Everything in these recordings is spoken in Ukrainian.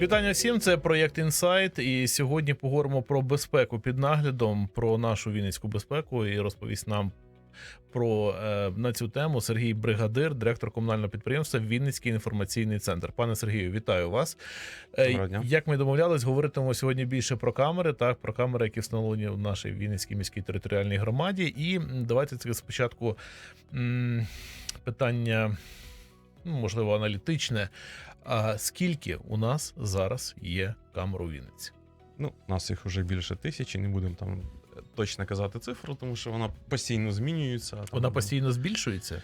Вітання всім. Це проєкт Інсайт. І сьогодні поговоримо про безпеку під наглядом, про нашу вінницьку безпеку і розповість нам про е, на цю тему Сергій Бригадир, директор комунального підприємства Вінницький інформаційний центр. Пане Сергію, вітаю вас. Е, Доброго дня. Як ми домовлялись, говоритимемо сьогодні більше про камери, так про камери, які встановлені в нашій Вінницькій міській територіальній громаді. І давайте це спочатку м, питання, ну, можливо, аналітичне. А скільки у нас зараз є камер у Вінниці? Ну, у нас їх вже більше тисячі, не будемо там е, точно казати цифру, тому що вона постійно змінюється. Там, Вона постійно збільшується?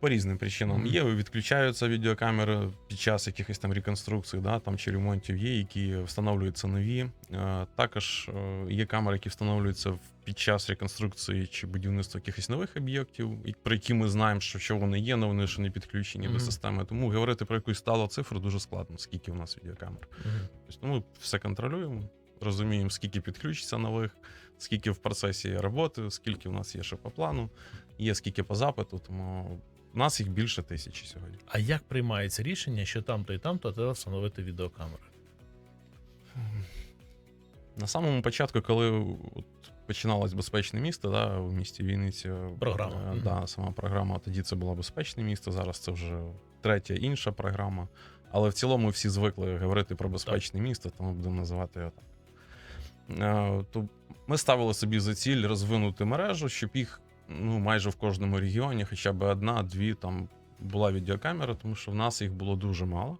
По різним причинам. Є, відключаються відеокамери під час якихось там реконструкцій, да, там чи ремонтів є, які встановлюються нові. Е, Також е, є камери, які встановлюються під час реконструкції чи будівництва якихось нових об'єктів, про які ми знаємо, що, що вони є, але вони ще не підключені Мгм. до системи. Тому говорити про якусь сталу цифру дуже складно, скільки у нас відеокамер. Мгм. Тобто, ну, ми все контролюємо, розуміємо, скільки підключиться нових, скільки в процесі роботи, скільки у нас є ще по плану, є скільки по запиту, тому у нас їх більше тисячі сьогодні. А як приймається рішення, що там-то і там-то треба встановити відеокамери? На самому початку, коли от починалось безпечне місто, да, в місті Вінниці, Програма. е, да, сама програма, тоді це було безпечне місто, зараз це вже третя інша програма. Але в цілому всі звикли говорити про безпечне місто, тому будемо називати його так. Е, То ми ставили собі за ціль розвинути мережу, щоб їх ну, майже в кожному регіоні, хоча б одна-дві там була відеокамера, тому що в нас їх було дуже мало.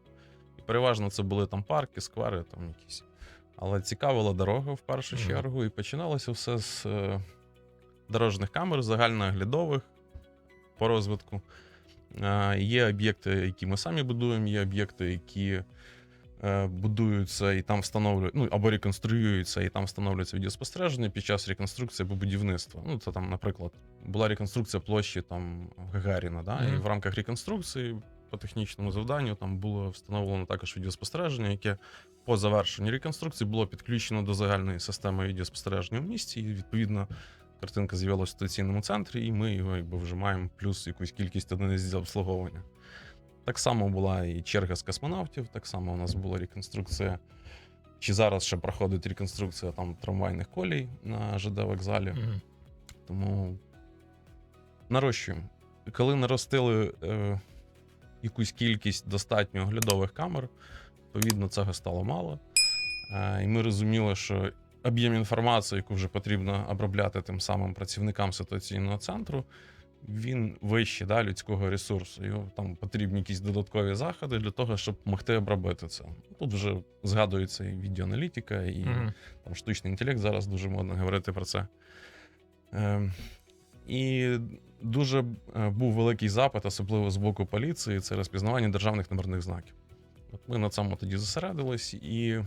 І переважно це були там парки, сквери, там якісь. Але цікавила дорога в першу Мгм. чергу, і починалося все з е, дорожніх камер, загальнооглядових по розвитку. Е, Є об'єкти, які ми самі будуємо, є об'єкти, які будуються і там встановлюють, ну або реконструюються, і там встановлюється відеоспостереження під час реконструкції або будівництва. Ну, це там, наприклад, була реконструкція площі там Гагаріна, да? і в рамках реконструкції по технічному завданню там було встановлено також відеоспостереження, яке по завершенню реконструкції було підключено до загальної системи відеоспостереження в місті. І відповідно картинка з'явилася в ситуаційному центрі, і ми його якби вже маємо плюс якусь кількість одиниць з обслуговування. Так само була і черга з космонавтів, так само у нас була реконструкція. Чи зараз ще проходить реконструкція там трамвайних колій на ЖД вокзалі. Мгм. Тому нарощуємо. Коли наростили е, якусь кількість достатньо оглядових камер, відповідно, цього стало мало. Е, і ми розуміли, що об'єм інформації, яку вже потрібно обробляти тим самим працівникам ситуаційного центру, він вищий да, людського ресурсу. Його там потрібні якісь додаткові заходи для того, щоб могти обробити це. Тут вже згадується і відеоаналітика, і Мгм. там штучний інтелект зараз дуже модно говорити про це. Ем, і дуже е, був великий запит, особливо з боку поліції, це розпізнавання державних номерних знаків. От ми на цьому тоді зосередились і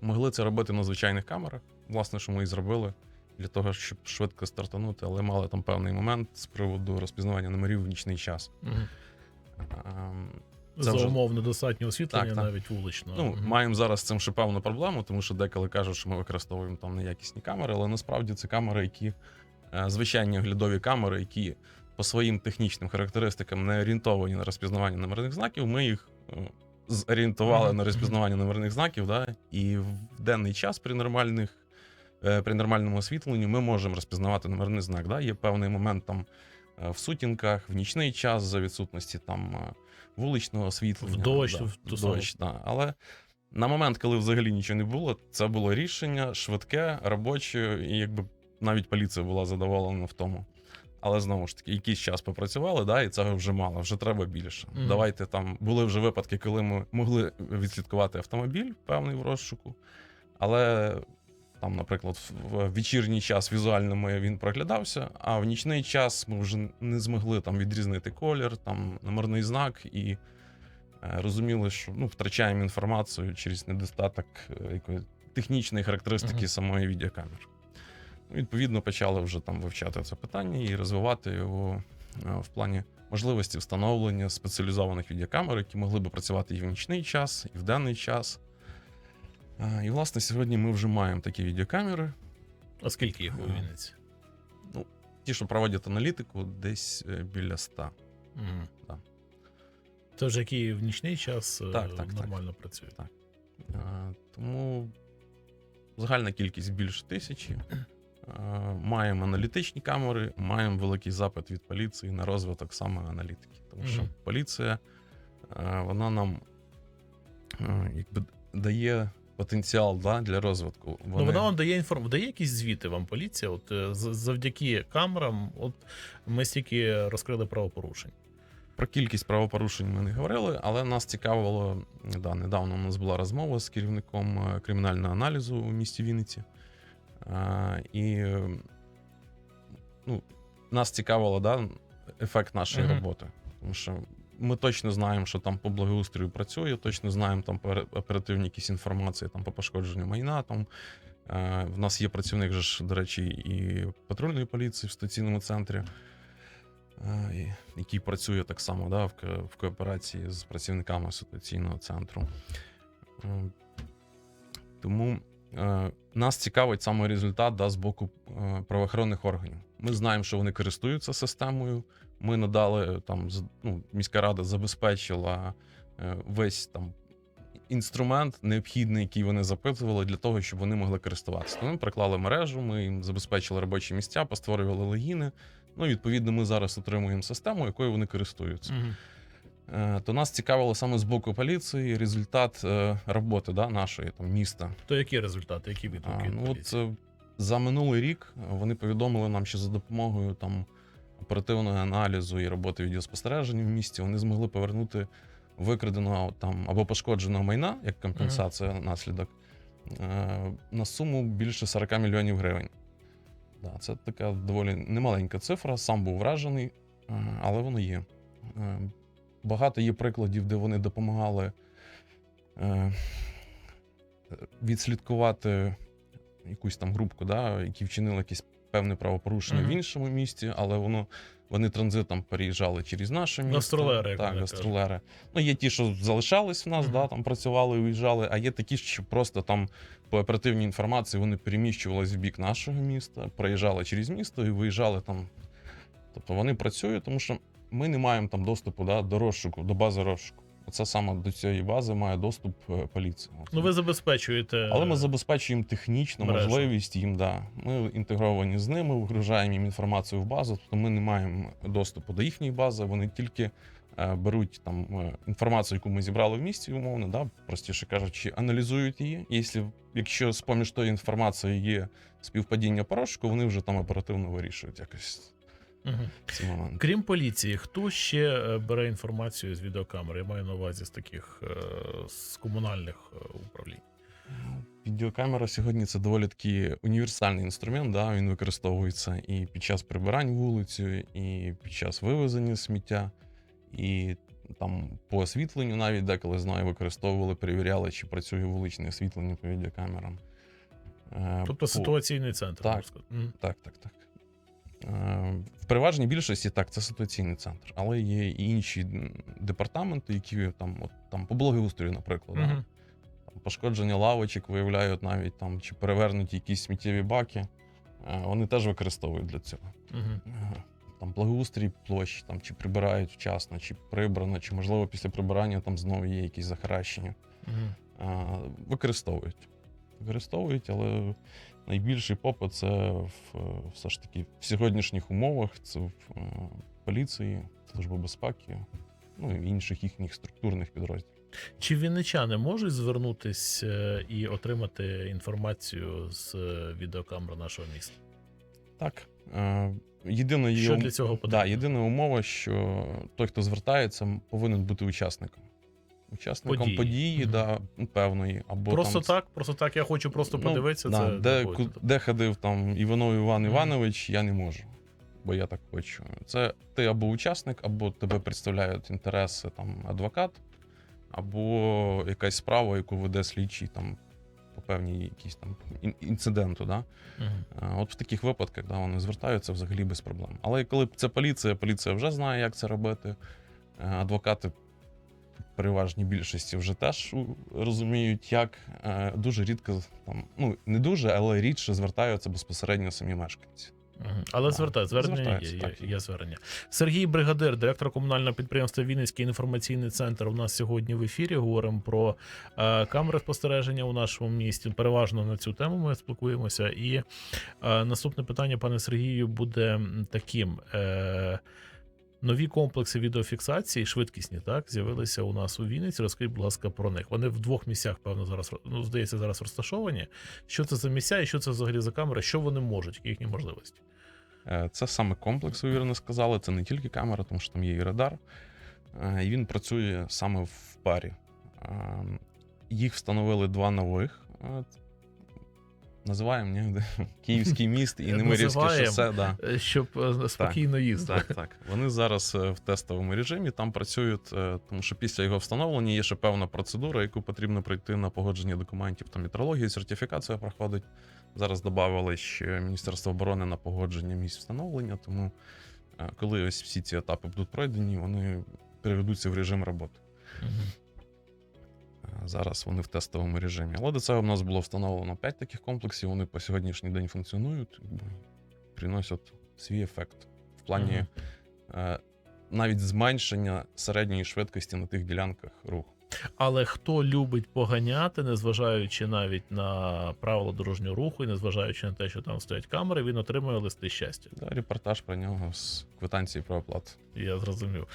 могли це робити на звичайних камерах. Власне, що ми і зробили для того, щоб швидко стартанути, але мали там певний момент з приводу розпізнавання номерів в нічний час. Ем, Це За вже- умов недостатнього освітлення, Так, так. навіть вуличного. Ну, Мгм. маємо зараз з цим ще певну проблему, тому що деколи кажуть, що ми використовуємо там неякісні камери, але насправді це камери, які е, звичайні оглядові камери, які по своїм технічним характеристикам не орієнтовані на розпізнавання номерних знаків. Ми їх е, зорієнтували Мгм. на розпізнавання номерних знаків, да, і в денний час при нормальних. Е, При нормальному освітленні ми можемо розпізнавати номерний знак. Да? Є певний момент там е, в сутінках, в нічний час за відсутності там е, вуличного освітлення. В дощ, да, в ту в дощ, да. Але на момент, коли взагалі нічого не було, це було рішення швидке, робоче, і якби навіть поліція була задоволена в тому. Але знову ж таки, якийсь час попрацювали, да, і цього вже мало, вже треба більше. Мгм. Давайте там були вже випадки, коли ми могли відслідкувати автомобіль певний в розшуку, але там, наприклад, в вечірній час візуально ми, він проглядався, а в нічний час ми вже не змогли там відрізнити колір, там номерний знак і е, розуміли, що ну, втрачаємо інформацію через недостаток е, якої технічної характеристики Мгм. самої відеокамери. Відповідно, почали вже там вивчати це питання і розвивати його е, в плані можливості встановлення спеціалізованих відеокамер, які могли би працювати і в нічний час, і в денний час. Е, І, власне, сьогодні ми вже маємо такі відеокамери. А скільки їх у Ага. Вінниці? Ті, що проводять аналітику, десь е, біля 100. Мгм. Це вже який в нічний час е, Так, так, так. нормально працює. Е, Тому загальна кількість більше тисячі. Е, Маємо аналітичні камери, маємо великий запит від поліції на розвиток саме аналітики. Тому що Мгм. поліція е, вона нам е, якби дає потенціал да, для розвитку. Ну, вона вам дає інформ... дає якісь звіти вам поліція. От е, завдяки камерам, от ми стільки розкрили правопорушень. Про кількість правопорушень ми не говорили, але нас цікавило да, недавно. У нас була розмова з керівником е, кримінального аналізу у місті Вінниці. Е, І ну, нас цікавило да, ефект нашої Мгм. роботи. Тому що ми точно знаємо, що там по благоустрою працює, точно знаємо там по оперативній якісь інформації там, по пошкодженню майна. Там. Е, В нас є працівник, же ж, до речі, і патрульної поліції в стаційному центрі е, який працює так само да, в, кооперації з працівниками ситуаційного центру. Е, Тому нас цікавить саме результат да, з боку правоохоронних органів. Ми знаємо, що вони користуються системою. Ми надали там, ну, міська рада забезпечила е, весь там. Інструмент необхідний, який вони запитували для того, щоб вони могли користуватися. Ми приклали мережу, ми їм забезпечили робочі місця, постворювали логіни. Ну, відповідно, ми зараз отримуємо систему, якою вони користуються. Е, То нас цікавило саме з боку поліції результат е, роботи да, нашої там міста. То які результати, які відгуки? від ну, от, за минулий рік вони повідомили нам, що за допомогою там оперативного аналізу і роботи відеоспостереження в місті вони змогли повернути викраденого там або пошкодженого майна як компенсація наслідок е, на суму більше 40 мільйонів гривень. Да, це така доволі немаленька цифра. Сам був вражений, е, але воно є. Е, Багато є прикладів, де вони допомагали відслідкувати якусь там групку, да, які вчинили якесь певне правопорушення Мгм. в іншому місті, але воно. Вони транзитом переїжджали через наше місто. Гастролери, як Так, гастролери. Ну, є ті, що залишались в нас, Мгм. да, там працювали і уїжджали, а є такі, що просто там по оперативній інформації вони переміщувалися в бік нашого міста, проїжджали через місто і виїжджали там. Тобто вони працюють, тому що ми не маємо там доступу да, до розшуку, до бази розшуку. Оце саме до цієї бази має доступ е, поліція. Ну, ви забезпечуєте. Але ми забезпечуємо технічну мережу. можливість їм. Да. Ми інтегровані з ними, вигружаємо їм інформацію в базу, тобто ми не маємо доступу до їхньої бази. Вони тільки е, беруть там е, інформацію, яку ми зібрали в місті, умовно, да, простіше кажучи, аналізують її. Якщо, якщо з поміж тої інформації є співпадіння порошку, вони вже там оперативно вирішують якось Мгм. ці моменти. Крім поліції, хто ще е, бере інформацію з відеокамери? Я маю на увазі з таких е, з комунальних е, управлінь. Відеокамера сьогодні це доволі такий універсальний інструмент. Да? Він використовується і під час прибирань вулицю, і під час вивезення сміття, і там по освітленню навіть деколи знаю, використовували, перевіряли, чи працює вуличне освітлення по відеокамерам. Тобто по- ситуаційний центр. Так. можна сказати. Так, так, так. Е, В переважній більшості так, це ситуаційний центр, але є і інші департаменти, які там, от, там по благоустрою, наприклад. да. Мгм. Там пошкодження лавочок виявляють навіть там чи перевернуті якісь сміттєві баки. Е, Вони теж використовують для цього. Мгм. Е, Там благоустрій площі, там чи прибирають вчасно, чи прибрано, чи можливо після прибирання там знову є якісь захаращення. Мгм. Е, Використовують. Використовують, але найбільший попит це в, все ж таки в сьогоднішніх умовах це в е, поліції, Служби безпеки, ну і інших їхніх структурних підрозділів. Чи вінничани можуть звернутись е, і отримати інформацію з е, відеокамер нашого міста? Так. Єдина Що ум- для цього потрібно? Да, єдина умова, що той, хто звертається, повинен бути учасником. Учасником Події. події, Мгм. да, ну, певної. Або Просто там, так, просто так. Я хочу просто ну, подивитися. да, це де, ку- де ходив там Іванов Іван. Іванович, я не можу. Бо я так хочу. Це ти або учасник, або тебе представляють інтереси там адвокат, або якась справа, яку веде слідчий там по певній якійсь там інциденту. Да? Мгм. А, От в таких випадках да, вони звертаються взагалі без проблем. Але коли це поліція, поліція вже знає, як це робити. Е, Адвокати переважній більшості вже теж розуміють, як Е, дуже рідко там, ну не дуже, але рідше звертаються безпосередньо самі мешканці. Але звертай, звернення є, є, так, є, є. звернення. Сергій Бригадир, директор комунального підприємства Вінницький інформаційний центр. У нас сьогодні в ефірі говоримо про е, камери спостереження у нашому місті. Переважно на цю тему ми спілкуємося. І е, наступне питання, пане Сергію, буде таким. Е, Нові комплекси відеофіксації, швидкісні, так, з'явилися у нас у Вінниці. Розкажіть, будь ласка, про них. Вони в двох місцях, певно, зараз ну, здається, зараз розташовані. Що це за місця і що це взагалі за камери? Що вони можуть, які їхні можливості? Е, Це саме комплекс, ви вірно сказали. Це не тільки камера, тому що там є і радар. Е, І він працює саме в парі. Е, Їх встановили два нових. Е, Називаємо ні? Київський міст і Немирівське шосе. Да. Е, Щоб е, спокійно їздити. Так, так. Вони зараз е, в тестовому режимі там працюють, е, тому що після його встановлення є ще певна процедура, яку потрібно пройти на погодження документів. Там метрологія, сертифікація проходить. Зараз додали ще Міністерство оборони на погодження місць встановлення. Тому е, коли ось всі ці етапи будуть пройдені, вони переведуться в режим роботи. Мгм. Зараз вони в тестовому режимі. Але до цього в нас було встановлено 5 таких комплексів. Вони по сьогоднішній день функціонують, приносять свій ефект в плані Мгм. е, навіть зменшення середньої швидкості на тих ділянках руху. Але хто любить поганяти, незважаючи навіть на правила дорожнього руху і незважаючи на те, що там стоять камери, він отримує листи щастя. Да, репортаж про нього з квитанції про оплату. Я зрозумів.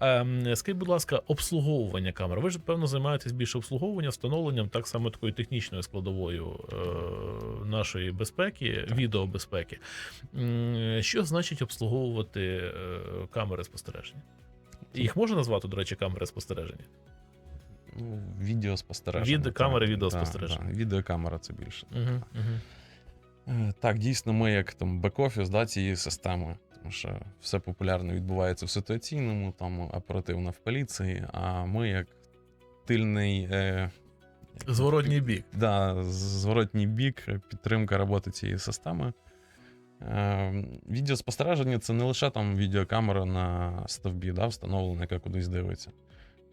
Ем, скажіть, будь ласка, обслуговування камер. Ви ж певно займаєтесь більше обслуговуванням, встановленням так само такою технічною складовою е, нашої безпеки, Так. відеобезпеки. М, Що значить обслуговувати е, камери спостереження? Їх можна назвати, до речі, камери спостереження? Ну, відеоспостереження. Від- камери Да, відеоспостереження. Да, відеокамера це більше. Угу, угу. Так, дійсно, ми як там бек-офіс да, цієї системи, тому що все популярно відбувається в ситуаційному, там оперативно в поліції, а ми як тильний. Е, Зворотній бік. Да, зворотній бік, підтримка роботи цієї системи. Е, відеоспостереження це не лише там відеокамера на стовбі, да, встановлена, яка кудись дивиться.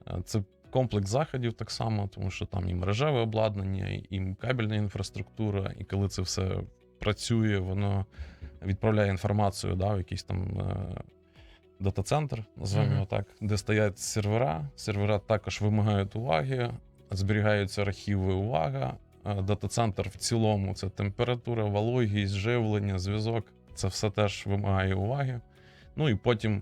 Е, Це комплекс заходів так само, тому що там і мережеве обладнання, і кабельна інфраструктура, і коли це все працює, воно відправляє інформацію да, в якийсь там е, дата-центр, називаємо його так, де стоять сервера. Сервера також вимагають уваги, зберігаються архіви увага. Е, Дата-центр в цілому це температура, вологість, живлення, зв'язок. Це все теж вимагає уваги. Ну і потім,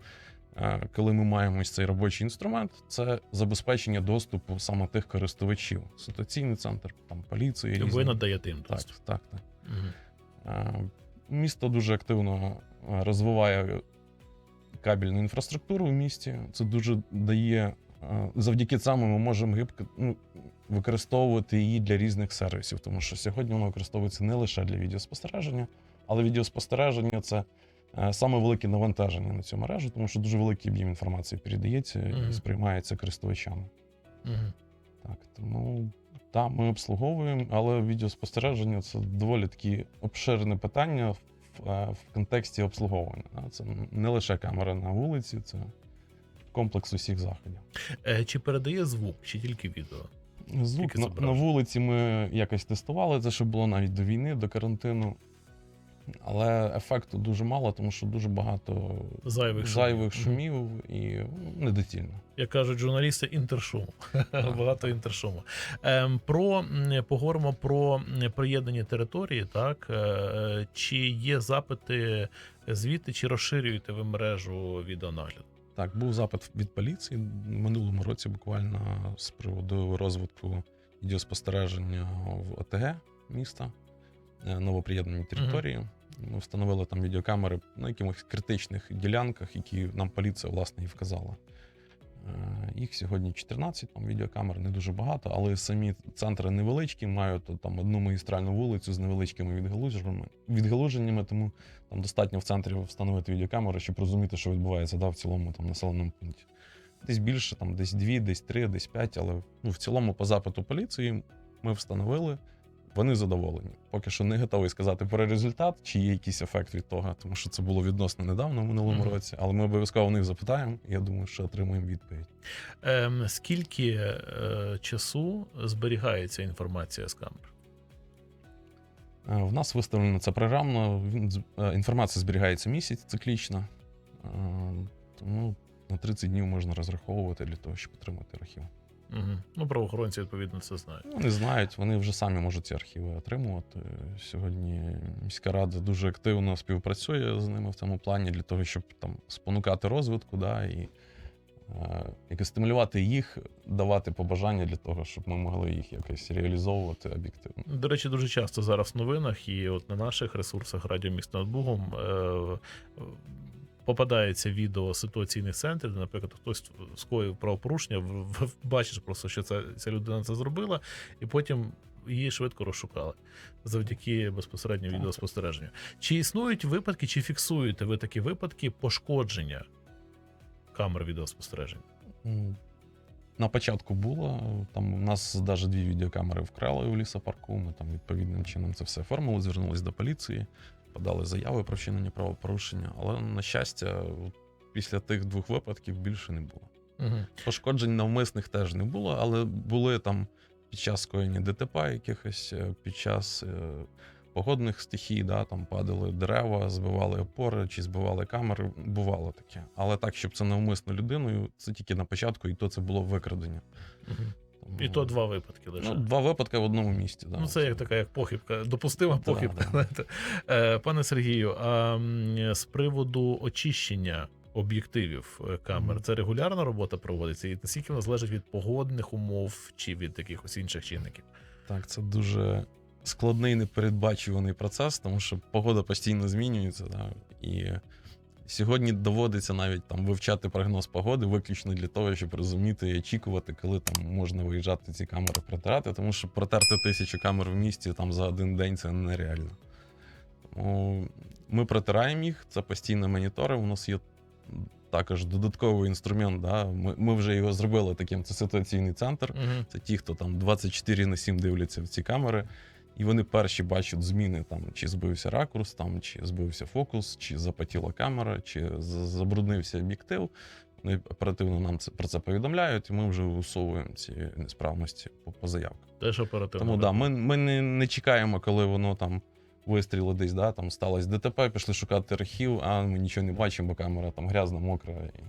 коли ми маємо ось цей робочий інструмент, це забезпечення доступу саме тих користувачів. Ситуаційний центр, там поліції. Ви різні. надаєте їм Так, доступ. так, так. Е, Місто дуже активно розвиває кабельну інфраструктуру в місті. Це дуже дає. Завдяки цьому ми можемо гибко ну, використовувати її для різних сервісів, тому що сьогодні вона використовується не лише для відеоспостереження, але відеоспостереження це саме велике навантаження на цю мережу, тому що дуже великий об'єм інформації передається Мгм. і сприймається користувачами. Мгм. Так, тому так, ми обслуговуємо, але відеоспостереження це доволі таке обширне питання в, е, в контексті обслуговування. Це не лише камера на вулиці, це комплекс усіх заходів. Е, Чи передає звук, чи тільки відео? Звук Тільки на, на вулиці ми якось тестували, це ще було навіть до війни, до карантину. Але ефекту дуже мало, тому що дуже багато Зайвих зайвих Мгм. шумів і ну, недоцільно. Як кажуть журналісти, інтершуму. Багато інтершуму. Ем, про поговоримо про приєднані території. Так Е, чи є запити звідти, чи розширюєте ви мережу відеонагляду? Так, був запит від поліції в минулому році, буквально з приводу розвитку відеоспостереження в ОТГ міста, новоприєднані території. Ми встановили там відеокамери на якихось критичних ділянках, які нам поліція власне і вказала. Е, Їх сьогодні 14, там відеокамер не дуже багато, але самі центри невеличкі, мають там одну магістральну вулицю з невеличкими відгалуженнями, відгалуженнями, тому там достатньо в центрі встановити відеокамеру, щоб розуміти, що відбувається да, в цілому там населеному пункті. Десь більше, там десь дві, десь три, десь п'ять, але ну, в цілому, по запиту поліції, ми встановили. Вони задоволені. Поки що не готовий сказати про результат, чи є якийсь ефект від того, тому що це було відносно недавно в минулому Мгм. році. Але ми обов'язково в них запитаємо. Я думаю, що отримаємо відповідь. Ем, скільки е, часу зберігається інформація з камер? Е, В нас виставлено це програмно. Він е, інформація зберігається місяць циклічно. Е, Тому на 30 днів можна розраховувати для того, щоб отримати архів. Угу. Ну, правоохоронці, відповідно, це знають. Ну, не знають, вони вже самі можуть ці архіви отримувати. Сьогодні міська рада дуже активно співпрацює з ними в цьому плані для того, щоб там спонукати розвитку, да, і е, стимулювати їх, давати побажання для того, щоб ми могли їх якось реалізовувати об'єктивно. До речі, дуже часто зараз в новинах і от на наших ресурсах Радіо місто над Бугом е, попадається відео ситуаційних центрів, де, наприклад, хтось скоїв правопорушення, бачиш просто, що ця, ця людина це зробила, і потім її швидко розшукали завдяки безпосередньо відеоспостереженню. Чи існують випадки, чи фіксуєте ви такі випадки пошкодження камер відеоспостереження? На початку було. Там у нас навіть дві відеокамери вкрали у лісопарку. Ми там відповідним чином це все оформили, звернулися до поліції, подали заяви про вчинення правопорушення. Але, на щастя, після тих двох випадків більше не було. Угу. Пошкоджень навмисних теж не було, але були там під час скоєння ДТП якихось, е, під час е, погодних стихій, да, там падали дерева, збивали опори чи збивали камери. Бувало таке. Але так, щоб це навмисно людиною, це тільки на початку, і то це було викрадення. Угу. І то два випадки лише. ну, два випадки в одному місці. Да, Ну, це як така як похибка, допустима Да, похибка. да. Е, Пане Сергію, а з приводу очищення об'єктивів е, камер, Мгм. це регулярна робота проводиться, і наскільки вона залежить від погодних умов чи від якихось інших чинників? Так, це дуже складний непередбачуваний процес, тому що погода постійно змінюється. Да? І сьогодні доводиться навіть там вивчати прогноз погоди виключно для того, щоб розуміти і очікувати, коли там можна виїжджати ці камери протирати, тому що протерти тисячу камер в місті там за один день це нереально. Тому ми протираємо їх, це постійно моніторимо. У нас є також додатковий інструмент. Да? Ми, ми вже його зробили таким. Це ситуаційний центр. Угу. Це ті, хто там 24 на 7 дивляться в ці камери, і вони перші бачать зміни, там, чи збився ракурс, там, чи збився фокус, чи запотіла камера, чи забруднився об'єктив. Вони оперативно нам це, про це повідомляють, і ми вже усовуємо ці несправності по, по заявкам. Теж оперативно. Тому да, ми, ми не, не чекаємо, коли воно там вистрілило десь, да, там сталося ДТП, пішли шукати архів, а ми нічого не бачимо, бо камера там грязна, мокра. І,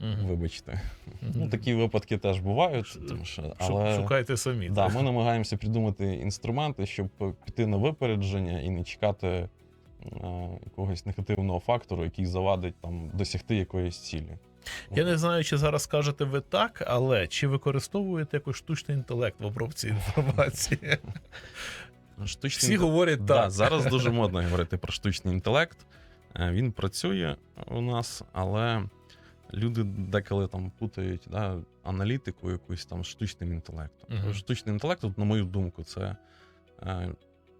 Мгм. Вибачте. Мгм. Ну, такі випадки теж бувають, тому що, але... Шукайте самі. Да, ми намагаємося придумати інструменти, щоб піти на випередження і не чекати е, якогось негативного фактору, який завадить там досягти якоїсь цілі. Я не знаю, чи зараз скажете ви так, але чи використовуєте якось штучний інтелект в обробці інформації? Штучний Всі інтел- говорять да, так. зараз дуже модно говорити про штучний інтелект. Е, Він працює у нас, але люди деколи там путають да, аналітику якусь там штучним інтелектом. Мгм. Штучний інтелект, на мою думку, це е,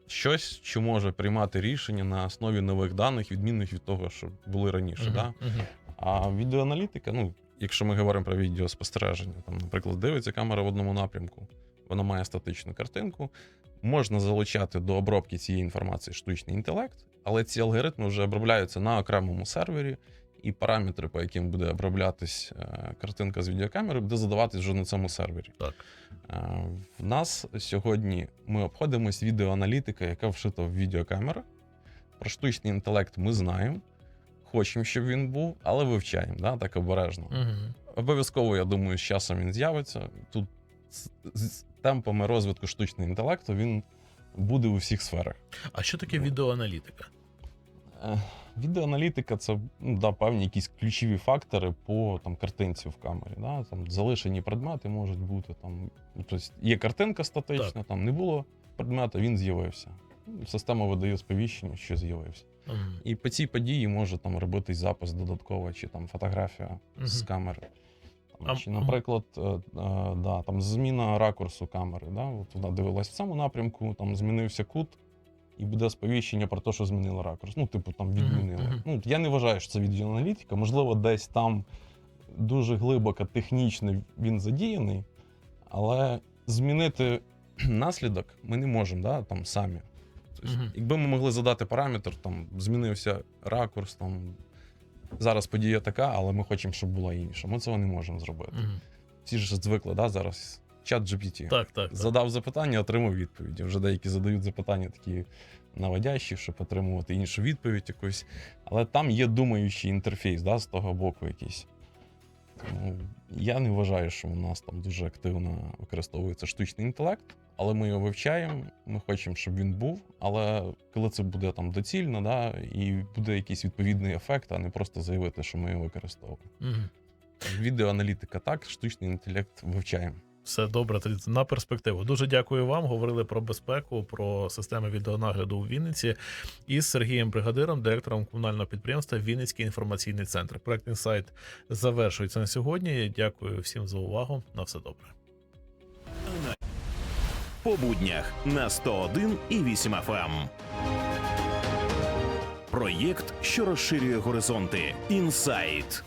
щось, що може приймати рішення на основі нових даних, відмінних від того, що були раніше. Мгм, Да? мгм. А відеоаналітика, ну, якщо ми говоримо про відеоспостереження, там, наприклад, дивиться камера в одному напрямку, вона має статичну картинку. Можна залучати до обробки цієї інформації штучний інтелект, але ці алгоритми вже обробляються на окремому сервері, і параметри, по яким буде оброблятись е, картинка з відеокамери, буде задаватись вже на цьому сервері. Так. Е, В нас сьогодні ми обходимось відеоаналітика, яка вшита в відеокамери. Про штучний інтелект ми знаємо. Хочемо, щоб він був, але вивчаємо, да, так обережно. Мгм. Обов'язково, я думаю, з часом він з'явиться. Тут з, з темпами розвитку штучного інтелекту він буде у всіх сферах. А що таке відеоаналітика? Відеоаналітика це ну, да, певні якісь ключові фактори по там, картинці в камері. Да? Там, залишені предмети можуть бути. Там, тобто є картинка статична, там не було предмета, він з'явився. Система видає сповіщення, що з'явився. Мгм. І по цій події може там робитись запис додатково, чи там фотографія з камери. Там, чи, наприклад, е, е, да, там зміна ракурсу камери. Да? От вона дивилась в цьому напрямку, там змінився кут, і буде сповіщення про те, що змінили ракурс. Ну, типу, там відмінили. мгм. Ну, я не вважаю, що це відеоаналітика. Можливо, десь там дуже глибоко технічно він задіяний, але змінити наслідок ми не можемо да, там самі. Тобто, Мгм. Якби ми могли задати параметр, там змінився ракурс, там зараз подія така, але ми хочемо, щоб була інша. Ми цього не можемо зробити. Мгм. Всі ж звикли, да, зараз чат GPT. Так, так. так. Задав запитання, отримав відповіді. Вже деякі задають запитання такі наводящі, щоб отримувати іншу відповідь якусь. Але там є думаючий інтерфейс да, з того боку якийсь. Тому я не вважаю, що у нас там дуже активно використовується штучний інтелект, але ми його вивчаємо, ми хочемо, щоб він був. Але коли це буде там доцільно, да, і буде якийсь відповідний ефект, а не просто заявити, що ми його використовуємо. Мгм. Відеоаналітика так, штучний інтелект вивчаємо. Все добре, на перспективу. Дуже дякую вам. Говорили про безпеку, про системи відеонагляду у Вінниці із Сергієм Бригадиром, директором комунального підприємства Вінницький інформаційний центр. Проект інсайт завершується на сьогодні. Дякую всім за увагу. На все добре. по буднях на 101 і 8 FM. Проєкт, що розширює горизонти. Інсайт.